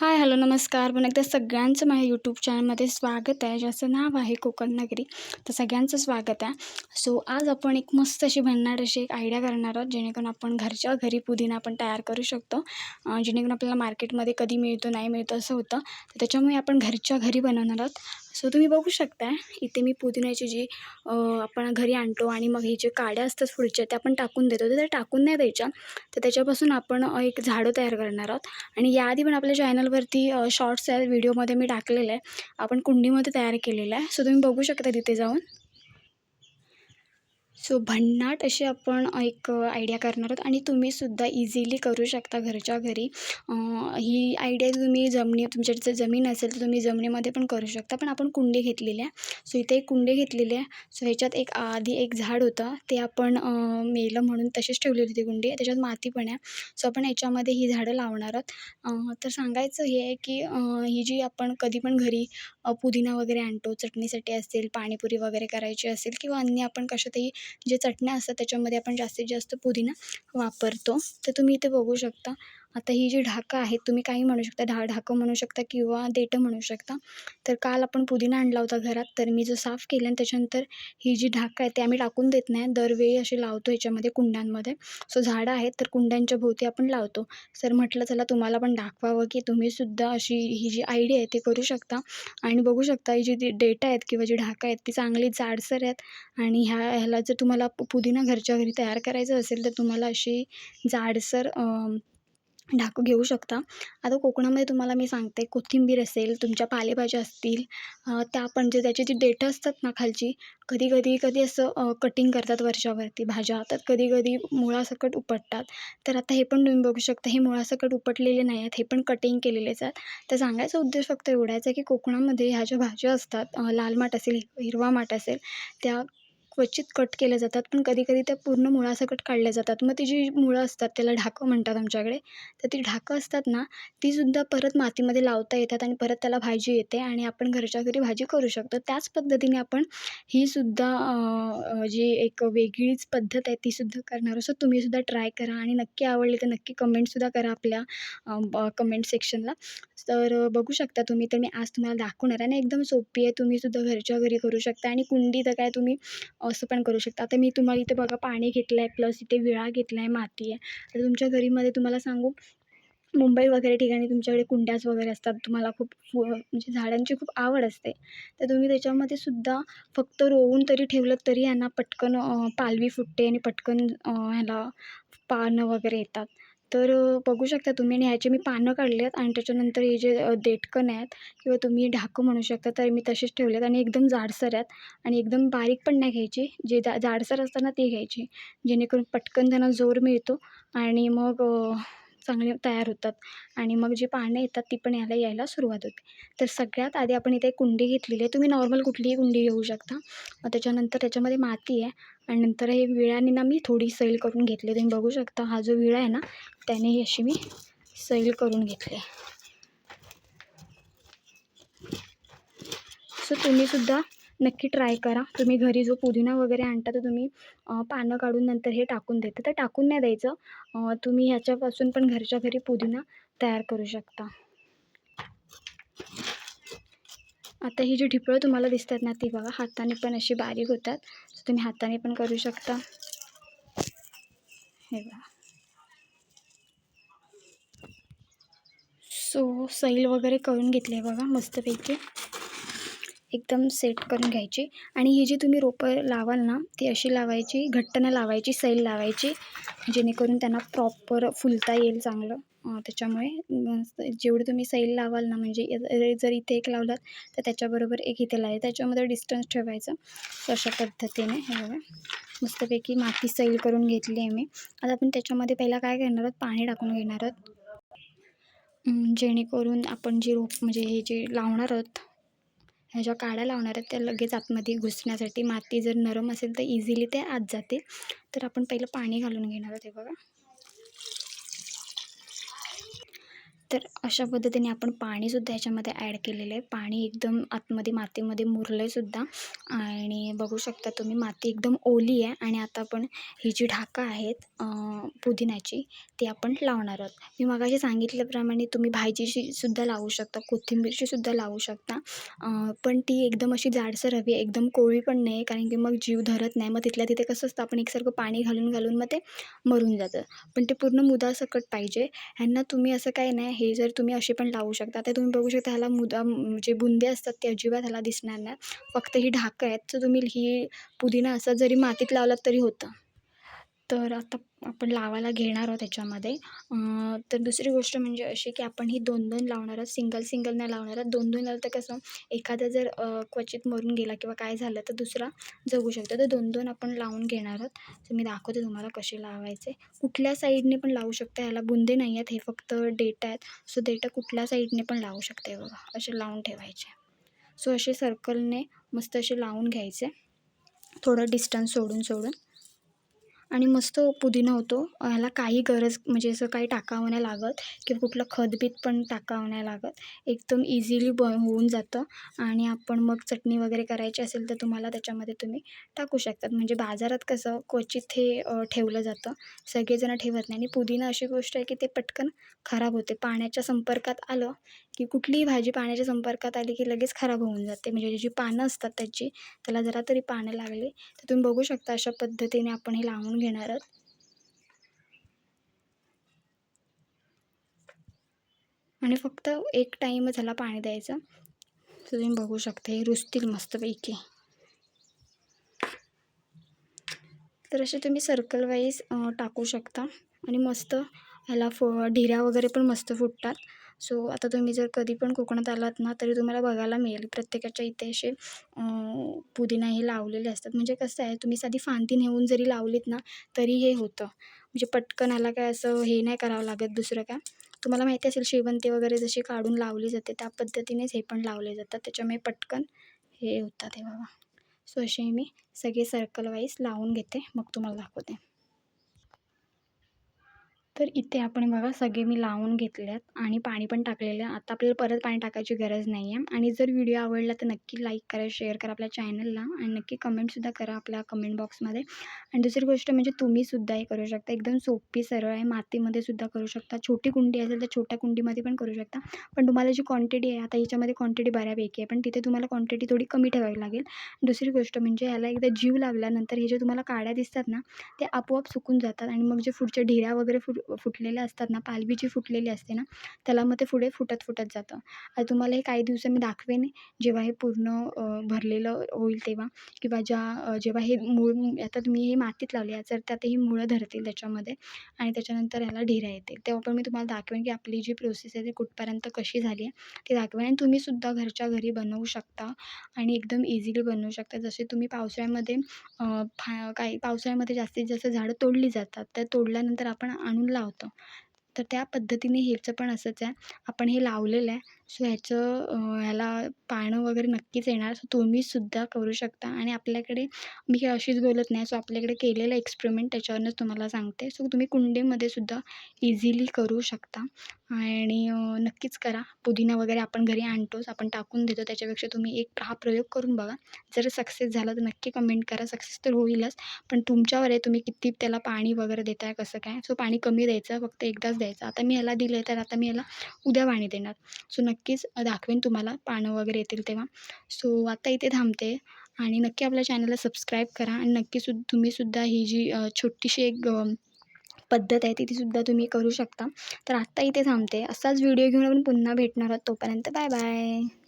Hi hello नमस्कार. पण एकदा सगळ्यांचं माझ्या यूट्यूब चॅनलमध्ये स्वागत आहे. ज्याचं नाव आहे कोकण नगरी. तर सगळ्यांचं स्वागत आहे. सो आज आपण एक मस्त अशी भन्नाट अशी एक आयडिया करणार आहोत जेणेकरून आपण घरच्या घरी पुदिना आपण तयार करू शकतो. जेणेकरून आपल्याला मार्केटमध्ये कधी मिळतो नाही मिळतो असं होतं. तर त्याच्यामुळे आपण घरच्या घरी बनवणार आहोत. सो तुम्ही बघू शकता इथे मी पुदिन्याची जी आपण घरी आणतो आणि मग हे जे काड्या असतात पुढच्या त्या आपण टाकून देतो. तर त्या टाकून नाही द्यायच्या. तर त्याच्यापासून आपण एक झाडं तयार करणार आहोत. आणि याआधी पण आपल्या चॅनलवरती शॉर्ट्स आहेत व्हिडिओमध्ये मी टाकलेलं आहे. आपण कुंडीमध्ये तयार केलेलं आहे. सो तुम्ही बघू शकता तिथे जाऊन. सो भन्नाट अशी आपण एक आयडिया करणार आहोत. आणि तुम्हीसुद्धा इझिली करू शकता घरच्या घरी. ही आयडिया तुम्ही जमिनी तुमच्या जर जमीन असेल तर तुम्ही जमिनीमध्ये पण करू शकता. पण आपण कुंडी घेतलेली आहे. सो इथे एक कुंडी घेतलेली आहे. सो ह्याच्यात एक आधी एक झाड होतं. ते आपण मेलं म्हणून तशीच ठेवली होती कुंडी. त्याच्यात माती पण आहे. सो आपण याच्यामध्ये ही झाडं लावणार आहोत. तर सांगायचं हे आहे की ही जी आपण कधी पण घरी पुदिना वगैरे आणतो. चटणीसाठी असेल पाणीपुरी वगैरे करायची असेल किंवा अन्य आपण कशातही जे चटण्या असतात त्याच्यामध्ये आपण जास्तीत जास्त पुदिना वापरतो. तर तुम्ही इथे बघू शकता. आता ही जी ढाकं आहेत तुम्ही काही म्हणू शकता ढा ढाकं म्हणू शकता किंवा देठं म्हणू शकता. तर काल आपण पुदिना आणला होता घरात तर मी जो साफ केलं आणि त्याच्यानंतर ही जी ढाकं आहे ते आम्ही टाकून देत नाही. दरवेळी अशी लावतो ह्याच्यामध्ये कुंड्यांमध्ये. सो झाडं आहेत तर कुंड्यांच्या भोवती आपण लावतो. सर म्हटलं चला तुम्हाला पण दाखवावं की तुम्हीसुद्धा अशी ही जी आयडिया आहे ती करू शकता. आणि बघू शकता ही जी डेटा आहेत किंवा जी ढाकं आहेत ती चांगली जाडसर आहेत. आणि ह्या ह्याला जर तुम्हाला पु पुदिना घरच्या घरी तयार करायचं असेल तर तुम्हाला अशी जाडसर ढाकू घेऊ शकता. आता कोकणामध्ये तुम्हाला मी सांगते कोथिंबीर असेल तुमच्या पालेभाज्या असतील त्या पण जे त्याची जी डेटं असतात ना खालची कधी कधी कधी असं कटिंग करतात वरच्यावरती भाज्या तर कधी कधी मुळासकट उपटतात. तर आता हे पण तुम्ही बघू शकता हे मुळासकट उपटलेले नाही आहेत हे पण कटिंग केलेलेच आहेत. तर सांगायचा उद्देश फक्त एवढाच आहे की कोकणामध्ये ह्या ज्या भाज्या असतात लाल माठ असेल हिरवा माठ असेल त्या क्वचित कट केल्या जातात पण कधी कधी त्या पूर्ण मुळासकट काढल्या जातात. मग ती जी मुळं असतात त्याला ढाकं म्हणतात आमच्याकडे तर ती ढाकं असतात ना तीसुद्धा परत मातीमध्ये लावता येतात आणि परत त्याला भाजी येते आणि आपण घरच्या घरी भाजी करू शकतो. त्याच पद्धतीने आपण ही सुद्धा जी एक वेगळीच पद्धत आहे तीसुद्धा करणार असो तुम्हीसुद्धा ट्राय करा आणि नक्की आवडली तर नक्की कमेंटसुद्धा करा आपल्या कमेंट सेक्शनला तर बघू शकता तुम्ही तर मी आज तुम्हाला दाखवणार आहे आणि एकदम सोपी आहे. तुम्हीसुद्धा घरच्या घरी करू शकता आणि कुंडी तर काय तुम्ही असं पण करू शकता. आता मी तुम्हाला इथे बघा पाणी घेतलं आहे प्लस इथे विळा घेतला आहे माती आहे. तर तुमच्या घरीमध्ये तुम्हाला सांगू मुंबई वगैरे ठिकाणी तुमच्याकडे कुंड्याच वगैरे असतात. तुम्हाला खूप फु म्हणजे झाडांची खूप आवड असते. तर तुम्ही त्याच्यामध्ये सुद्धा फक्त रोवून तरी ठेवलं तरी यांना पटकन पालवी फुटते आणि पटकन ह्याला पानं वगैरे येतात. तर बघू शकता तुम्ही आणि ह्याचे मी पानं काढले आहेत आणि त्याच्यानंतर हे जे देटकन आहेत किंवा तुम्ही ढाकं म्हणू शकता तर मी तसेच ठेवले आहेत आणि एकदम जाडसर आहेत आणि एकदम बारीक पण नाही घ्यायची. जे जा जाडसर असतात ना ती घ्यायची जेणेकरून पटकन त्यांना जोर मिळतो आणि मग चांगले तयार होतात आणि मग जी पानं येतात ती पण याला यायला सुरुवात होते. तर सगळ्यात आधी आपण इथे एक कुंडी घेतलेली आहे. तुम्ही नॉर्मल कुठलीही कुंडी घेऊ शकता. त्याच्यानंतर त्याच्यामध्ये माती आहे. आणि नंतर हे विळ्याने ना मी थोडी सैल करून घेतली. तुम्ही बघू शकता हा जो विळा आहे ना त्याने ही अशी मी सैल करून घेतली सो तुम्हीसुद्धा नक्की ट्राय करा. तुम्ही घरी जो पुदिना वगैरे आणता तर तुम्ही पानं काढून नंतर हे टाकून देता. तर टाकून नाही द्यायचं. तुम्ही ह्याच्यापासून पण घरच्या घरी पुदिना तयार करू शकता. आता ही जी ढिपळं तुम्हाला दिसतात ना ती बघा हाताने पण अशी बारीक होतात. तुम्ही हाताने पण करू शकता. हे बघा. सो सैल वगैरे करून घेतली आहे बघा मस्तपैकी. एकदम सेट करून घ्यायची. आणि ही जी तुम्ही रोपं लावाल ना ती अशी लावायची घट्ट लावायची सैल लावायची जेणेकरून त्यांना प्रॉपर फुलता येईल चांगलं. त्याच्यामुळे जेवढी तुम्ही सैल लावाल ना म्हणजे जर इथे एक लावलात तर त्याच्याबरोबर एक इथे लावायचं. त्याच्यामध्ये डिस्टन्स ठेवायचं. So अशा पद्धतीने हे बघा. मस्तपैकी माती सैल करून घेतली आहे मी. आता आपण त्याच्यामध्ये पहिला काय करणार आहोत? पाणी टाकून घेणार आहोत. जेणेकरून आपण जे रोप म्हणजे हे जे लावणार आहोत ह्या ज्या काड्या लावणार आहेत त्या लगेच आतमध्ये घुसण्यासाठी माती जर नरम असेल तर इझिली ते आत जातील. तर आपण पहिलं पाणी घालून घेणार आहोत हे बघा. तर अशा पद्धतीने आपण पाणीसुद्धा याच्यामध्ये ॲड केलेलं आहे. पाणी एकदम आतमध्ये मातीमध्ये मुरलं आहे सुद्धा. आणि बघू शकता तुम्ही माती एकदम ओली आहे. आणि आता आपण ही जी ढाकं आहेत पुदिन्याची ती आपण लावणार आहोत. मी मगाशी सांगितल्याप्रमाणे तुम्ही भाजीची सुद्धा लावू शकता कोथिंबीरची सुद्धा लावू शकता. पण ती एकदम अशी जाडसर हवी एकदम कोळी पण नाही कारण की मग जीव धरत नाही. मग तिथल्या तिथे कसं असतं आपण एकसारखं पाणी घालून घालून मग ते मरून जातं. पण ते पूर्ण मुदासकट पाहिजे. ह्यांना तुम्ही असं काही नाही हे जर तुम्ही असे पण लावू शकता आता तुम्ही बघू शकता ह्याला मुदा जे बुंदे असतात ते अजिबात ह्याला दिसणार नाही. फक्त ही ढाकं आहेत तर तुम्ही ही पुदिना असं जरी मातीत लावलात तरी होतं. तर आता आपण लावायला घेणार आहोत त्याच्यामध्ये. तर दुसरी गोष्ट म्हणजे अशी की आपण ही दोन दोन लावणार आहोत सिंगल सिंगल नाही लावणार आहोत. दोन दोन लावलं तर कसं एखादा जर क्वचित मरून गेला किंवा काय झालं तर दुसरा जगू शकतो. तर दोन दोन आपण लावून घेणार आहोत. तर मी दाखवते तुम्हाला कसे लावायचे. कुठल्या साईडने पण लावू शकता ह्याला बुंदे नाही आहेत हे फक्त डेटा आहेत. सो डेटा कुठल्या साईडने पण लावू शकते बघा. असे लावून ठेवायचे. सो असे सर्कलने मस्त असे लावून घ्यायचे. थोडं डिस्टन्स सोडून सोडून. आणि मस्त पुदिना होतो. ह्याला काही गरज म्हणजे असं काही टाकावं नाही लागत किंवा कुठलं खतबीत पण टाकावं नाही लागत. एकदम इझिली ब होऊन जातं. आणि आपण मग चटणी वगैरे करायची असेल तर तुम्हाला त्याच्यामध्ये तुम्ही टाकू शकतात. म्हणजे बाजारात कसं क्वचित हे ठेवलं जातं. सगळेजणं ठेवत नाही. आणि पुदिना अशी गोष्ट आहे की ते पटकन खराब होते. पाण्याच्या संपर्कात आलं की कुठलीही भाजी पाण्याच्या संपर्कात आली की लगेच खराब होऊन जाते. म्हणजे जी पानं असतात त्याची त्याला जरा तरी पानं लागली तर तुम्ही बघू शकता अशा पद्धतीने आपण हे लावून घेणार आहोत. आणि फक्त एक टाईमच ह्याला पाणी द्यायचं. तर तुम्ही बघू शकता हे रुजतील मस्तपैकी. तर असे तुम्ही सर्कल वाईज टाकू शकता. आणि मस्त ह्याला फ ढिऱ्या वगैरे पण मस्त फुटतात. सो आता तुम्ही जर कधी पण कोकणात आलात ना तरी तुम्हाला बघायला मिळेल प्रत्येकाच्या इथे असे पुदिना हे लावलेले असतात. म्हणजे कसं आहे तुम्ही साधी फांदी नेऊन जरी लावलीत ना तरी हे होतं. म्हणजे पटकन आला काय असं हे नाही करावं लागत दुसरं काय. तुम्हाला माहिती असेल शेवंती वगैरे जशी काढून लावली जाते त्या पद्धतीनेच हे पण लावले जातात. त्याच्यामुळे पटकन हे होतात हे बाबा सो असे मी सगळे सर्कल वाईज लावून घेते. मग तुम्हाला दाखवते. तर इथे आपण बघा सगळे मी लावून घेतले आहेत आणि पाणी पण टाकलेलं आहे. आता आपल्याला परत पाणी टाकायची गरज नाही आहे आणि जर व्हिडिओ आवडला तर नक्की लाईक करा शेअर करा आपल्या चॅनलला आणि नक्की कमेंटसुद्धा करा आपल्या कमेंट बॉक्समध्ये. आणि दुसरी गोष्ट म्हणजे तुम्हीसुद्धा हे करू शकता. एकदम सोपी सरळ आहे. मातीमध्ये सुद्धा करू शकता. छोटी कुंडी असेल तर छोट्या कुंडीमध्ये पण करू शकता. पण तुम्हाला जी क्वांटिटी आहे आता याच्यामध्ये क्वांटिटी बऱ्यापैकी आहे. पण तिथे तुम्हाला क्वांटिटी थोडी कमी ठेवावी लागेल. दुसरी गोष्ट म्हणजे ह्याला एकदा जीव लागल्यानंतर हे जे तुम्हाला काड्या दिसतात ना ते आपोआप सुकून जातात. आणि मग जे पुढच्या ढिऱ्या वगैरे फुट फुटलेले असतात ना पालवी जी फुटलेली असते ना त्याला मग ते पुढे फुटत फुटत जातं. आता तुम्हाला हे काही दिवस मी दाखवेन जेव्हा हे पूर्ण भरलेलं होईल तेव्हा. किंवा ज्या जेव्हा हे मूळ आता तुम्ही हे मातीत लावले याचं त्यात ही मुळं धरतील त्याच्यामध्ये आणि त्याच्यानंतर ह्याला ढिऱ्या येतील. तेव्हा पण मी तुम्हाला दाखवेन की आपली जी प्रोसेस आहे ती कुठपर्यंत कशी झाली आहे ती दाखवेन. आणि तुम्हीसुद्धा घरच्या घरी बनवू शकता आणि एकदम इझिली बनवू शकता. जसे तुम्ही पावसाळ्यामध्ये फा काही पावसाळ्यामध्ये जास्तीत जास्त झाडं तोडली जातात तर तोडल्यानंतर आपण आणून लावतो. तर त्या पद्धतीने ह्याचं पण असंच आहे. आपण हे लावलेलं आहे. सो ह्याचं ह्याला पानं वगैरे नक्कीच येणार. सो तुम्हीसुद्धा करू शकता. आणि आपल्याकडे मी हे अशीच बोलत नाही. सो आपल्याकडे केलेलं एक्सपेरिमेंट त्याच्यावरूनच तुम्हाला सांगते. सो तुम्ही कुंडीमध्ये सुद्धा इझिली करू शकता. आणि नक्कीच करा. पुदिना वगैरे आपण घरी आणतोच. आपण टाकून देतो. त्याच्यापेक्षा तुम्ही एक हा प्रयोग करून बघा. जर सक्सेस झाला तर नक्की कमेंट करा. सक्सेस तर होईलच. पण तुमच्यावर आहे. तुम्ही किती त्याला पाणी वगैरे देताय कसं काय? सो पाणी कमी द्यायचं. फक्त एकदाच द्यायचं. आता मी ह्याला दिलं आहे तर आता मी ह्याला उद्या पाणी देणार. सो नक्कीच दाखवेन तुम्हाला पानं वगैरे येतील तेव्हा. सो आता इथे थांबते आणि नक्की आपल्या चॅनलला सबस्क्राईब करा आणि नक्की सु तुम्हीसुद्धा ही जी छोटीशी एक पद्धत आहे ती तीसुद्धा तुम्ही करू शकता. तर आत्ता इथे थांबते. असाच व्हिडिओ घेऊन आपण पुन्हा भेटणार आहोत. तोपर्यंत बाय बाय